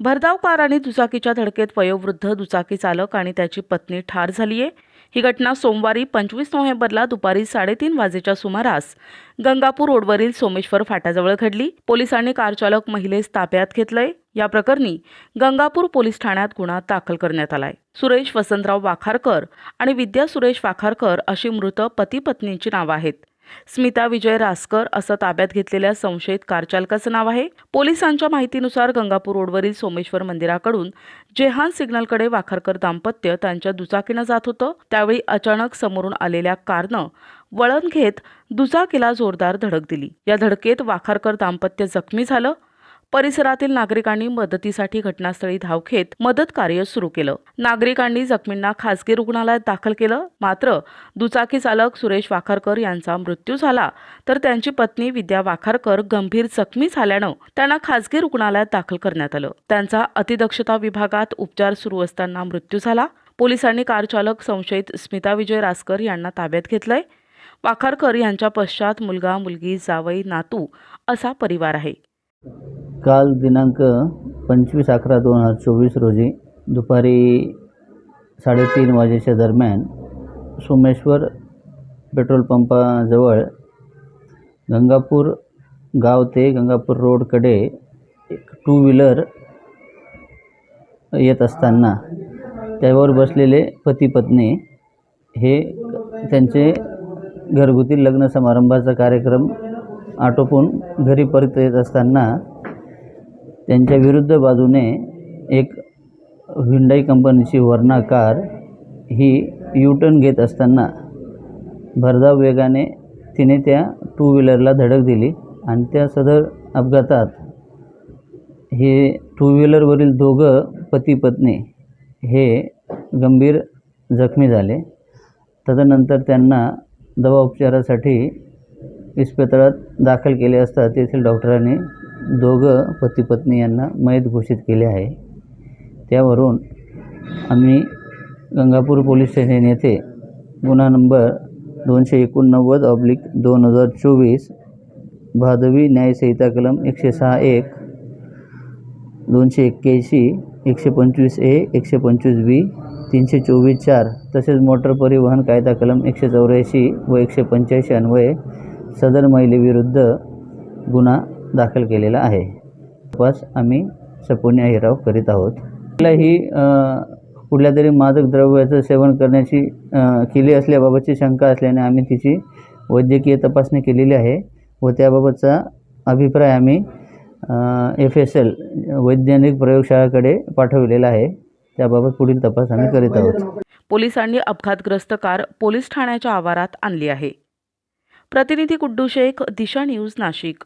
भरधाव कार आणि दुचाकीच्या धडकेत वयोवृद्ध दुचाकी चालक आणि त्याची पत्नी ठार झाली आहे ही घटना सोमवारी पंचवीस नोव्हेंबरला दुपारी साडेतीन वाजेच्या सुमारास गंगापूर रोडवरील सोमेश्वर फाट्याजवळ घडली. पोलिसांनी कारचालक महिलेस ताब्यात घेतलंय. या प्रकरणी गंगापूर पोलीस ठाण्यात गुन्हा दाखल करण्यात आलाय. सुरेश वसंतराव वाखारकर आणि विद्या सुरेश वाखारकर अशी मृत पती पत्नींची नावं आहेत. स्मिता विजय रासकर असं ताब्यात घेतलेल्या संशयित कारचालकाचं नाव आहे. पोलिसांच्या माहितीनुसार गंगापूर रोडवरील सोमेश्वर मंदिराकडून जेहान सिग्नलकडे वाखरकर दाम्पत्य त्यांच्या दुचाकीनं जात होतं. त्यावेळी अचानक समोरून आलेल्या कारनं वळण घेत दुचाकीला जोरदार धडक दिली. या धडकेत वाखारकर दाम्पत्य जखमी झालं. परिसरातील नागरिकांनी मदतीसाठी घटनास्थळी धाव घेत मदत कार्य सुरू केलं. नागरिकांनी जखमींना खासगी रुग्णालयात दाखल केलं. मात्र दुचाकी चालक सुरेश वाखारकर यांचा मृत्यू झाला तर त्यांची पत्नी विद्या वाखारकर गंभीर जखमी झाल्यानं त्यांना खासगी रुग्णालयात दाखल करण्यात आलं. त्यांचा अतिदक्षता विभागात उपचार सुरू असताना मृत्यू झाला. पोलिसांनी कारचालक संशयित स्मिता विजय रासकर यांना ताब्यात घेतलंय. वाखारकर यांच्या पश्चात मुलगा मुलगी जावई नातू असा परिवार आहे. काल दिनांक पंचवीस अकरा दोन हजार चोवीस रोजी दुपारी साडेतीन वाजेच्या दरम्यान सोमेश्वर पेट्रोल पंपाजवळ गंगापूर गाव ते गंगापूर रोडकडे एक टू व्हीलर येत असताना त्यावर बसलेले पती पत्नी हे त्यांचे घरगुती लग्न समारंभाचा कार्यक्रम आटोपून घरी परत येत असताना त्यांच्या विरुद्ध बाजूने एक हुंडाई कंपनीची वर्णा कार ही यूटर्न घेत असताना भरधाव वेगाने तिने त्या टू व्हीलरला धडक दिली आणि त्या सदर अपघातात हे टू व्हीलरवरील दोघं पती पत्नी हे गंभीर जखमी झाले. तदनंतर त्यांना दवा उपचारासाठी इस्पितळात दाखल केले असता तेथील डॉक्टरांनी दोघं पती पत्नी यांना मयत घोषित केले आहे. त्यावरून आम्ही गंगापूर पोलीस स्टेशन येथे गुन्हा नंबर दोनशे एकोणनव्वद ऑब्लिक दोन हजार चोवीस भादवी न्यायसंहिता कलम एकशे सहा एक दोनशे एक्क्याऐंशी एकशे पंचवीस ए एकशे पंचवीस बी तीनशे चोवीस चार तसेच मोटर परिवहन कायदा कलम एकशे चौऱ्याऐंशी व एकशे पंच्याऐंशी अन्वये सदर महिलेविरुद्ध गुन्हा दाखल केलेला आहे. तपास आम्ही सपुन्या हिराव करीत आहोत. कुठल्याही ही कुठल्या तरी मादक द्रव्याचं सेवन करण्याची केली असल्याबाबतची शंका असल्याने आम्ही तिची वैद्यकीय तपासणी केलेली आहे व त्याबाबतचा अभिप्राय आम्ही एफ एस एल वैज्ञानिक प्रयोगशाळाकडे पाठवलेला आहे. त्याबाबत पुढील तपास आम्ही करीत आहोत. पोलिसांनी अपघातग्रस्त कार पोलीस ठाण्याच्या आवारात आणली आहे. प्रतिनिधी कुड्डू शेख दिशा न्यूज नाशिक.